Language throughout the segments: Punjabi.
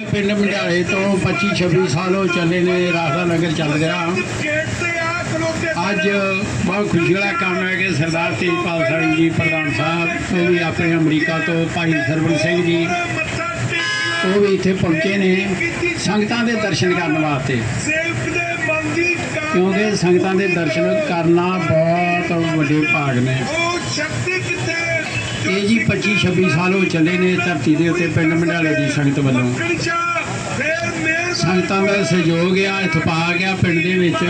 ਪਿੰਡ ਮੰਡਿਆਲੇ ਤੋਂ 25 26 ਸਾਲ ਹੋ ਚੱਲੇ ਨੇ ਰਾਤ ਦਾ ਲੰਗਰ ਚੱਲ ਰਿਹਾ। ਅੱਜ ਬਹੁਤ ਖੁਸ਼ੀ ਵਾਲਾ ਕੰਮ ਹੈ ਕਿ ਸਰਦਾਰ ਤੇਜਪਾਲ ਸਿੰਘ ਜੀ, ਪ੍ਰਧਾਨ ਸਾਹਿਬ, ਉਹ ਵੀ ਆਪਣੇ ਅਮਰੀਕਾ ਤੋਂ ਭਾਈ ਸਰਵਣ ਸਿੰਘ ਜੀ, ਉਹ ਵੀ ਇੱਥੇ ਪਹੁੰਚੇ ਨੇ ਸੰਗਤਾਂ ਦੇ ਦਰਸ਼ਨ ਕਰਨ ਵਾਸਤੇ। ਕਿਉਂਕਿ ਸੰਗਤਾਂ ਦੇ ਦਰਸ਼ਨ ਕਰਨਾ ਬਹੁਤ ਵੱਡੇ ਭਾਗ ਨੇ। ਇਹ ਜੀ 25 26 ਸਾਲ ਹੋ ਚੱਲੇ ਨੇ ਧਰਤੀ ਦੇ ਉੱਤੇ ਪਿੰਡ ਮੰਡਾਲੇ ਦੀ ਸੰਗਤ ਵੱਲੋਂ। ਸੰਗਤਾਂ ਦਾ ਸਹਿਯੋਗ ਆ ਇਤਫਾਕ ਗਿਆ ਪਿੰਡ ਦੇ ਵਿੱਚ।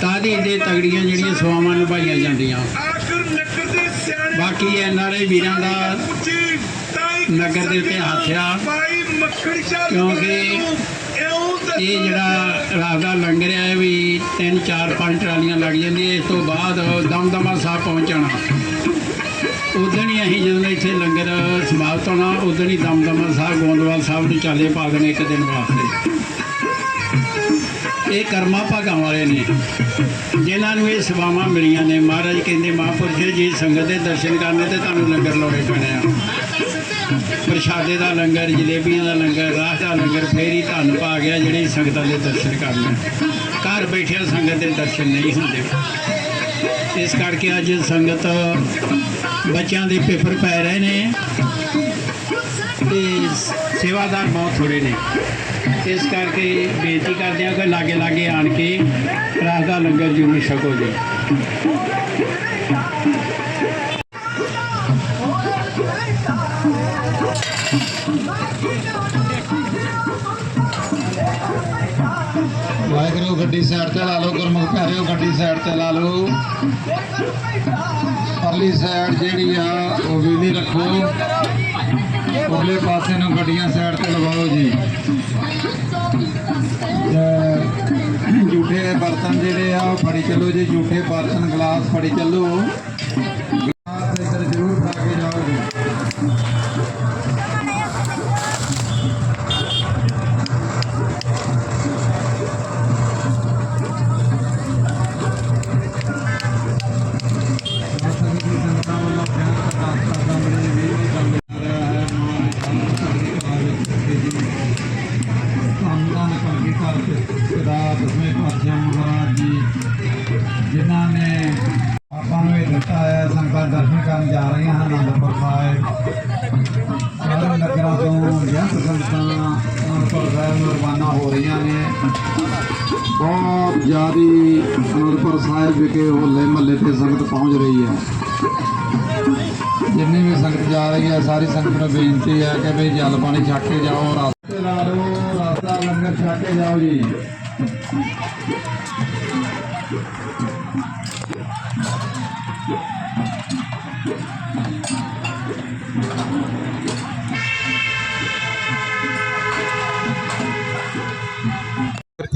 ਤਾਦੀ ਦੇ ਤਗੜੀਆਂ ਜਿਹੜੀਆਂ ਸੇਵਾਵਾਂ ਨਿਭਾਈਆਂ ਜਾਂਦੀਆਂ। ਬਾਕੀ ਐਨ ਆਰ ਆਈ ਵੀਰਾਂ ਦਾ ਨਗਰ ਦੇ ਉੱਤੇ ਹੱਥ ਆ, ਕਿਉਂਕਿ ਇਹ ਜਿਹੜਾ ਰਾਤ ਦਾ ਲੰਗਰ ਆ ਵੀ 3 4 5 ਟਰਾਲੀਆਂ ਲੱਗ ਜਾਂਦੀਆਂ, ਇਸ ਤੋਂ ਬਾਅਦ ਦਮਦਮਾ ਸਾਹਿਬ ਪਹੁੰਚਣਾ ਉਦੋਂ ਹੀ ਅਸੀਂ ਜਦੋਂ ਇੱਥੇ ਲੰਗਰ ਸਮਾਪਤ ਹੋਣਾ, ਉਦੋਂ ਹੀ ਦਮਦਮਾ ਸਾਹਿਬ ਗੋਂਦਵਾਲ ਸਾਹਿਬ ਨੂੰ ਚਾਲੇ ਪਾ ਦੇਣੇ ਇੱਕ ਦਿਨ ਵਾਸਤੇ। ਇਹ ਕਰਮਾ ਭਾਗਾਂ ਵਾਲੇ ਨੇ। ਜਿਨ੍ਹਾਂ ਨੂੰ ਇਹ ਸੇਵਾਵਾਂ ਮਿਲੀਆਂ ਨੇ, ਮਹਾਰਾਜ ਕਹਿੰਦੇ, ਮਹਾਂਪੁਰਸ਼ ਜੀ, ਸੰਗਤ ਦੇ ਦਰਸ਼ਨ ਕਰਨੇ ਤੇ ਤੁਹਾਨੂੰ ਲੰਗਰ ਲਾਉਣੇ ਪੈਣੇ ਆ। ਪ੍ਰਸ਼ਾਦੇ ਦਾ ਲੰਗਰ, ਜਲੇਬੀਆਂ ਦਾ ਲੰਗਰ, ਰਾਹ ਦਾ ਲੰਗਰ, ਫੇਰ ਹੀ ਧੰਨ ਪਾ ਗਿਆ ਜਿਹੜੇ ਸੰਗਤਾਂ ਦੇ ਦਰਸ਼ਨ ਕਰਨੇ। ਘਰ ਬੈਠਿਆਂ ਸੰਗਤ ਦੇ ਦਰਸ਼ਨ ਨਹੀਂ ਹੁੰਦੇ। ਇਸ ਕਰਕੇ ਅੱਜ ਸੰਗਤ ਬੱਚਿਆਂ ਦੇ ਪੇਪਰ ਪੈ ਰਹੇ ਨੇ ਤੇ ਸੇਵਾਦਾਰ ਬਹੁਤ ਥੋੜੇ ਨੇ। ਇਸ ਕਰਕੇ ਬੇਨਤੀ ਕਰਦੇ ਹਾਂ ਕਿ ਲਾਗੇ ਲਾਗੇ ਆਣ ਕੇ ਰਾਤ ਦਾ ਲੰਗਰ ਜ਼ਰੂਰ ਛਕੋ ਜੀ। ਵਾਹਿਗੁਰੂ, ਗੱਡੀ ਸਾਈਡ ਤੇ ਲਾ ਲਓ, ਗੁਰਮੁਖ ਪਿਆਰਿਓ, ਗੱਡੀ ਸਾਈਡ ਤੇ ਲਾ ਲਓ। ਪਰਲੀ ਸਾਈਡ ਜਿਹੜੀ ਆ, ਉਹ ਵੀ ਨਹੀਂ ਰੱਖੋ। ਉਰਲੇ ਪਾਸੇ ਨੂੰ ਗੱਡੀਆਂ ਸਾਈਡ ਤੇ ਲਵਾਓ ਜੀ। ਤੇ ਝੂਠੇ ਬਰਤਨ ਜਿਹੜੇ ਆ, ਉਹ ਫੜੀ ਚੱਲੋ ਜੀ, ਝੂਠੇ ਬਰਤਨ, ਗਲਾਸ ਫੜੀ ਚੱਲੋ। ਜਿਨ੍ਹਾਂ ਨੇ ਆਪਾਂ ਨੂੰ ਇਹ ਦਿੱਤਾ ਹੈ, ਸੰਗਤਾਂ ਦਰਸ਼ਨ ਕਰਨ ਜਾ ਰਹੀਆਂ ਹਨ ਅਨੰਦਪੁਰ ਸਾਹਿਬ। ਸਾਰੇ ਨਗਰਾਂ ਤੋਂ ਜੰਤ ਸੰਗਤਾਂ ਅਨੰਦਪੁਰ ਸਾਹਿਬ ਨੂੰ ਰਵਾਨਾ ਹੋ ਰਹੀਆਂ ਨੇ, ਬਹੁਤ ਜ਼ਿਆਦੀ ਅਨੰਦਪੁਰ ਸਾਹਿਬ ਵਿਖੇ ਹੋਲੇ ਮਹੱਲੇ ਤੇ ਸੰਗਤ ਪਹੁੰਚ ਰਹੀ ਹੈ। ਜਿੰਨੀ ਵੀ ਸੰਗਤ ਜਾ ਰਹੀ ਹੈ, ਸਾਰੀ ਸੰਗਤ ਨੂੰ ਬੇਨਤੀ ਹੈ ਕਿ ਵੀ ਜਲ ਪਾਣੀ ਛੱਕ ਕੇ ਜਾਓ ਰਸਤੇ ਲਾ ਲਓ ਰਸਤਾ ਲੰਗਰ ਛੱਕ ਕੇ ਜਾਓ ਜੀ। ਜੀ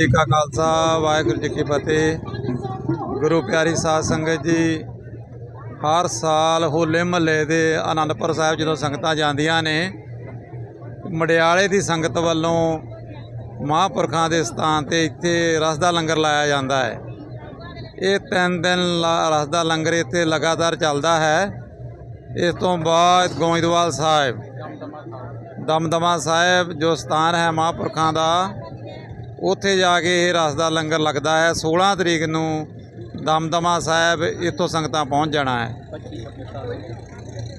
ਕਾ ਖਾਲਸਾ, ਵਾਹਿਗੁਰੂ ਜੀ ਕੀ ਫਤਿਹ। ਗੁਰੂ ਪਿਆਰੀ ਸਾਧ ਸੰਗਤ ਜੀ, ਹਰ ਸਾਲ ਹੋਲੇ ਮਹੱਲੇ ਦੇ ਆਨੰਦਪੁਰ ਸਾਹਿਬ ਜਦੋਂ ਸੰਗਤਾਂ ਜਾਂਦੀਆਂ ਨੇ, ਮੜਿਆਲੇ ਦੀ ਸੰਗਤ ਵੱਲੋਂ ਮਹਾਂਪੁਰਖਾਂ ਦੇ ਸਥਾਨ ਤੇ ਇੱਥੇ ਰਸ ਦਾ ਲੰਗਰ ਲਾਇਆ ਜਾਂਦਾ ਹੈ। ਇਹ ਤਿੰਨ ਦਿਨ ਲਾ- ਰਸ ਦਾ ਲੰਗਰ ਇੱਥੇ ਲਗਾਤਾਰ ਚੱਲਦਾ ਹੈ। ਇਸ ਤੋਂ ਬਾਅਦ ਗੋਇੰਦਵਾਲ ਸਾਹਿਬ, ਦਮਦਮਾ ਸਾਹਿਬ ਜੋ ਸਥਾਨ ਹੈ ਮਹਾਂਪੁਰਖਾਂ ਦਾ, ਉੱਥੇ ਜਾ ਕੇ ਇਹ ਰਸ ਦਾ ਲੰਗਰ ਲੱਗਦਾ ਹੈ। 16 ਤਰੀਕ ਨੂੰ ਦਮਦਮਾ ਸਾਹਿਬ ਇੱਥੋਂ ਸੰਗਤਾਂ ਪਹੁੰਚ ਜਾਣਾ ਹੈ।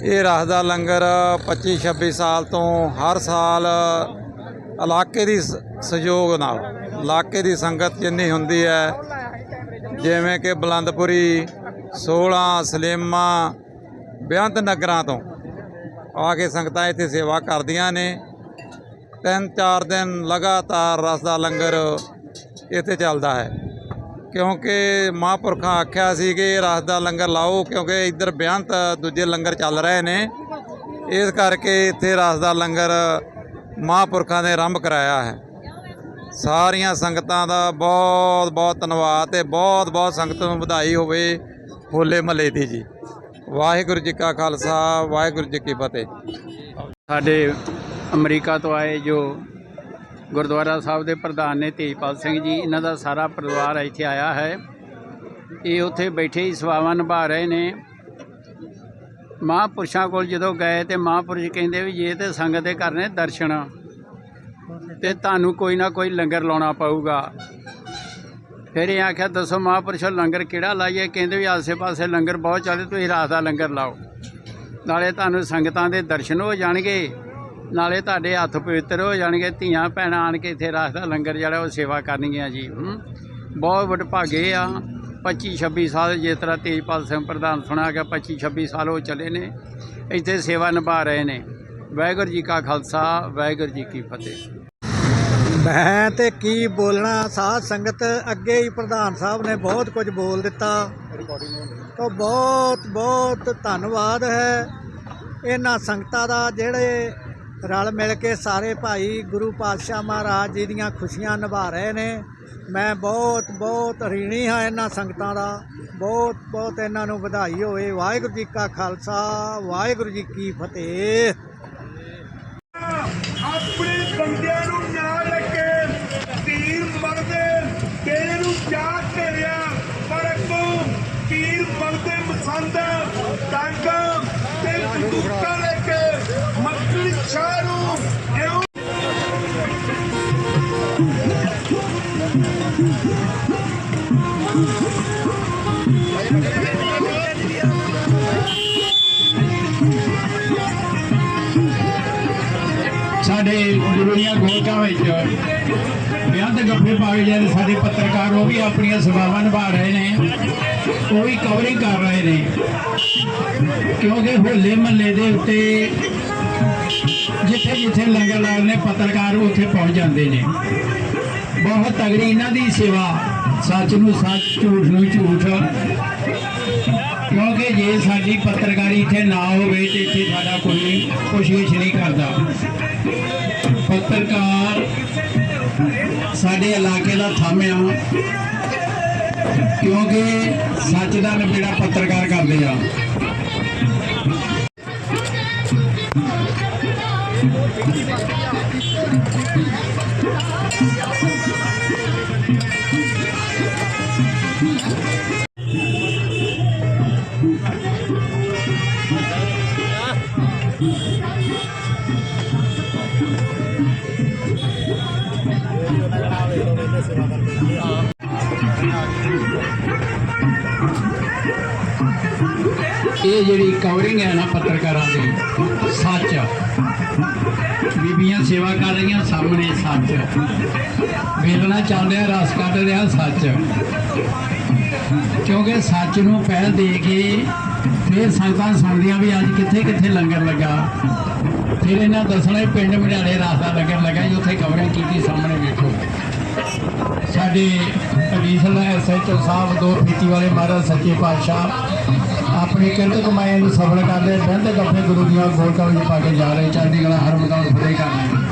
ਇਹ ਰਸ ਦਾ ਲੰਗਰ 25 26 ਸਾਲ ਤੋਂ ਹਰ ਸਾਲ ਇਲਾਕੇ ਦੀ ਸਹਿਯੋਗ ਨਾਲ, ਇਲਾਕੇ ਦੀ ਸੰਗਤ ਜਿੰਨੀ ਹੁੰਦੀ ਹੈ ਜਿਵੇਂ ਕਿ ਬਲੰਦਪੁਰੀ 16 ਸਲੇਮਾ, ਬੇਅੰਤ ਨਗਰਾਂ ਤੋਂ ਆ ਕੇ ਸੰਗਤਾਂ ਇੱਥੇ ਸੇਵਾ ਕਰਦੀਆਂ ਨੇ। ਤਿੰਨ ਚਾਰ ਦਿਨ ਲਗਾਤਾਰ ਰਸ ਦਾ ਲੰਗਰ ਇੱਥੇ ਚੱਲਦਾ ਹੈ। ਕਿਉਂਕਿ ਮਹਾਂਪੁਰਖਾਂ ਆਖਿਆ ਸੀ ਕਿ ਰਸ ਦਾ ਲੰਗਰ ਲਾਓ, ਕਿਉਂਕਿ ਇੱਧਰ ਬੇਅੰਤ ਦੂਜੇ ਲੰਗਰ ਚੱਲ ਰਹੇ ਨੇ। ਇਸ ਕਰਕੇ ਇੱਥੇ ਰਸ ਦਾ ਲੰਗਰ ਮਹਾਂਪੁਰਖਾਂ ਨੇ ਆਰੰਭ ਕਰਾਇਆ ਹੈ। ਸਾਰੀਆਂ ਸੰਗਤਾਂ ਦਾ ਬਹੁਤ ਬਹੁਤ ਧੰਨਵਾਦ ਤੇ ਬਹੁਤ ਬਹੁਤ ਸੰਗਤ ਨੂੰ ਵਧਾਈ ਹੋਵੇ ਹੋਲੇ ਮਹੱਲੇ ਦੀ ਜੀ। ਵਾਹਿਗੁਰੂ ਜੀ ਕਾ ਖਾਲਸਾ, ਵਾਹਿਗੁਰੂ ਜੀ ਕੀ ਫਤਿਹ। ਸਾਡੇ ਅਮਰੀਕਾ ਤੋਂ ਆਏ ਜੋ ਗੁਰਦੁਆਰਾ ਸਾਹਿਬ ਦੇ ਪ੍ਰਧਾਨ ਨੇ ਤੇਜਪਾਲ ਸਿੰਘ ਜੀ, ਇਹਨਾਂ ਦਾ ਸਾਰਾ ਪਰਿਵਾਰ ਇੱਥੇ ਆਇਆ ਹੈ। ਇਹ ਉੱਥੇ ਬੈਠੇ ਹੀ ਸੇਵਾਵਾਂ ਨਿਭਾ ਰਹੇ ਨੇ। ਮਹਾਂਪੁਰਸ਼ਾਂ ਕੋਲ ਜਦੋਂ ਗਏ ਤੇ ਮਹਾਂਪੁਰਸ਼ ਕਹਿੰਦੇ ਵੀ ਜੇ ਤੇ ਸੰਗਤ ਦੇ ਕਰਨੇ ਦਰਸ਼ਨ। ਤੇ ਤੁਹਾਨੂੰ ਕੋਈ ਨਾ ਕੋਈ ਲੰਗਰ ਲਾਉਣਾ ਪਊਗਾ। ਫਿਰ ਇਹ ਆਖਿਆ, ਦੱਸੋ ਮਹਾਂਪੁਰਸ਼ੋ, ਲੰਗਰ ਕਿਹੜਾ ਲਾਈਏ? ਕਹਿੰਦੇ ਵੀ ਆਸੇ-ਪਾਸੇ ਲੰਗਰ ਬਹੁਤ ਚੱਲਦੇ, ਤੁਸੀਂ ਰਾਤ ਦਾ ਲੰਗਰ ਲਾਓ। ਨਾਲੇ ਤੁਹਾਨੂੰ ਸੰਗਤਾਂ ਦੇ ਦਰਸ਼ਨ ਹੋ ਜਾਣਗੇ, ਨਾਲੇ ਤੁਹਾਡੇ ਹੱਥ ਪਵਿੱਤਰ ਹੋ ਜਾਣਗੇ, ਧੀਆਂ ਭੈਣਾਂ ਆਣ ਕੇ ਇੱਥੇ ਰਾਤ ਦਾ ਲੰਗਰ ਜਿਹੜਾ ਉਹ ਸੇਵਾ ਕਰਨਗੀਆਂ ਜੀ। ਬਹੁਤ ਵਡਭਾਗੇ ਆ। 25 26 ਸਾਲ ਜਿਸ ਤਰ੍ਹਾਂ ਤੇਜਪਾਲ ਸਿੰਘ ਪ੍ਰਧਾਨ ਸੁਣਾ ਗਿਆ 25 26 ਸਾਲ ਉਹ ਚਲੇ ਨੇ, ਇੱਥੇ ਸੇਵਾ ਨਿਭਾ ਰਹੇ ਨੇ। ਵਾਹਿਗੁਰੂ ਜੀ ਕਾ ਖਾਲਸਾ, ਵਾਹਿਗੁਰੂ ਜੀ ਕੀ ਫਤਿਹ। ਮੈਂ ਤੇ ਕੀ ਬੋਲਣਾ, ਸਾਧ ਸੰਗਤ ਅੱਗੇ ਹੀ ਪ੍ਰਧਾਨ ਸਾਹਿਬ ਨੇ ਬਹੁਤ ਕੁਝ ਬੋਲ ਦਿੱਤਾ। ਤਾਂ ਬਹੁਤ ਬਹੁਤ ਧੰਨਵਾਦ ਹੈ ਇਹਨਾਂ ਸੰਗਤਾਂ ਦਾ ਜਿਹੜੇ ਰਲ ਮਿਲ ਕੇ ਸਾਰੇ ਭਾਈ ਗੁਰੂ ਪਾਤਸ਼ਾਹ ਮਹਾਰਾਜ ਜੀ ਦੀਆਂ ਖੁਸ਼ੀਆਂ ਨਿਭਾ ਰਹੇ ਨੇ। ਮੈਂ ਬਹੁਤ ਬਹੁਤ ਰੀਣੀ ਹਾਂ ਇਹਨਾਂ ਸੰਗਤਾਂ ਦਾ। ਬਹੁਤ ਬਹੁਤ ਇਹਨਾਂ ਨੂੰ ਵਧਾਈ ਹੋਵੇ। ਵਾਹਿਗੁਰੂ ਜੀ ਕਾ ਖਾਲਸਾ, ਵਾਹਿਗੁਰੂ ਜੀ ਕੀ ਫਤਿਹ। ਆਪਣੇ ਬੰਦਿਆਂ ਨੂੰ ਨਾਲ ਲੱਗੇ ਤੀਰ ਮਰਦੇ ਤੇਰੇ ਘੇਰਿਆ ਪਰ ਅੱਗੋਂ ਤੀਰ ਬੰਦੇ ਮਸੰਦ ਟਾਂਗਾ ਤੇ ਬੰਦੂਕਾਂ ਲੈ ਕੇ ਮੱਕੜੀ ਸ਼ਾਹ ਨੂੰ ਇਉਂ ਸਾਡੇ ਗੁਰੂ ਦੀਆਂ ਗੋਲਕਾਂ ਵਿੱਚ ਵਿਆਹ ਦੇ ਗੱਫੇ ਪਾਏ ਜਾਂਦੇ ਸਾਡੇ ਪੱਤਰਕਾਰ, ਉਹ ਵੀ ਆਪਣੀਆਂ ਸੇਵਾਵਾਂ ਨਿਭਾ ਰਹੇ ਨੇ। ਉਹ ਵੀ ਕਵਰਿੰਗ ਕਰ ਰਹੇ ਨੇ। ਕਿਉਂਕਿ ਹੋਲੇ ਮਹੱਲੇ ਦੇ ਉੱਤੇ ਜਿੱਥੇ ਜਿੱਥੇ ਲੰਗਰ ਲੱਗਦੇ ਪੱਤਰਕਾਰ ਉੱਥੇ ਪਹੁੰਚ ਜਾਂਦੇ ਨੇ। ਬਹੁਤ ਤਗੜੀ ਇਹਨਾਂ ਦੀ ਸੇਵਾ। ਸੱਚ ਨੂੰ ਸੱਚ, ਝੂਠ ਨੂੰ ਝੂਠ। ਕਿਉਂਕਿ ਜੇ ਸਾਡੀ ਪੱਤਰਕਾਰੀ ਇੱਥੇ ਨਾ ਹੋਵੇ ਤੇ ਇੱਥੇ ਸਾਡਾ ਕੋਈ ਪੁੱਛਗਿੱਛ ਨਹੀਂ ਕਰਦਾ। ਪੱਤਰਕਾਰ ਸਾਡੇ ਇਲਾਕੇ ਦਾ ਥੰਮ ਆ। ਕਿਉਂਕਿ ਸੱਚ ਦਾ ਨਿਬੇੜਾ ਪੱਤਰਕਾਰ ਕਰਦੇ ਆ। ਇਹ ਜਿਹੜੀ ਕਵਰਿੰਗ ਹੈ ਨਾ ਪੱਤਰਕਾਰਾਂ ਦੀ, ਸੱਚ ਬੀਬੀਆਂ ਸੇਵਾ ਕਰ ਰਹੀਆਂ, ਸਾਹਮਣੇ ਸੱਚ ਵੇਲਣਾ ਚੱਲ ਰਿਹਾ ਰਸ ਕੱਢ ਰਿਹਾ, ਸੱਚ ਕਿਉਂਕਿ ਸੱਚ ਨੂੰ ਪਹਿਲ ਦੇ ਕੇ ਫਿਰ ਸੰਗਤਾਂ ਸੁਣਦੀਆਂ ਵੀ ਅੱਜ ਕਿੱਥੇ ਕਿੱਥੇ ਲੰਗਰ ਲੱਗਾ। ਫਿਰ ਇਹਨਾਂ ਦੱਸਣਾ, ਪਿੰਡ ਮੜਿਆਲੇ ਰਸ ਦਾ ਲੰਗਰ ਲੱਗਾ, ਜੀ, ਉੱਥੇ ਕਵਰਿੰਗ ਕੀਤੀ ਸਾਹਮਣੇ। ਸਾਡੇ ਅਡੀਸ਼ਨਲ ਐਸਐਚਓ ਸਾਹਿਬ ਦੋ ਫੀਤੀ ਵਾਲੇ ਮਹਾਰਾਜ ਸੱਚੇ ਪਾਤਸ਼ਾਹ, ਆਪਣੀ ਕਿਰਤ ਕਮਾਈ ਨੂੰ ਸਫਲ ਕਰਦੇ ਬਹਿੰਦੇ ਗੱਫੇ ਗੁਰੂ ਦੀਆਂ ਗੋਲਕਾਂ ਵਿੱਚ ਪਾ ਕੇ ਜਾ ਰਹੇ, ਚੜ੍ਹਦੀ ਕਲਾ ਹਰ ਮਦਾਨ ਫਤਿਹ ਕਰ ਰਹੇ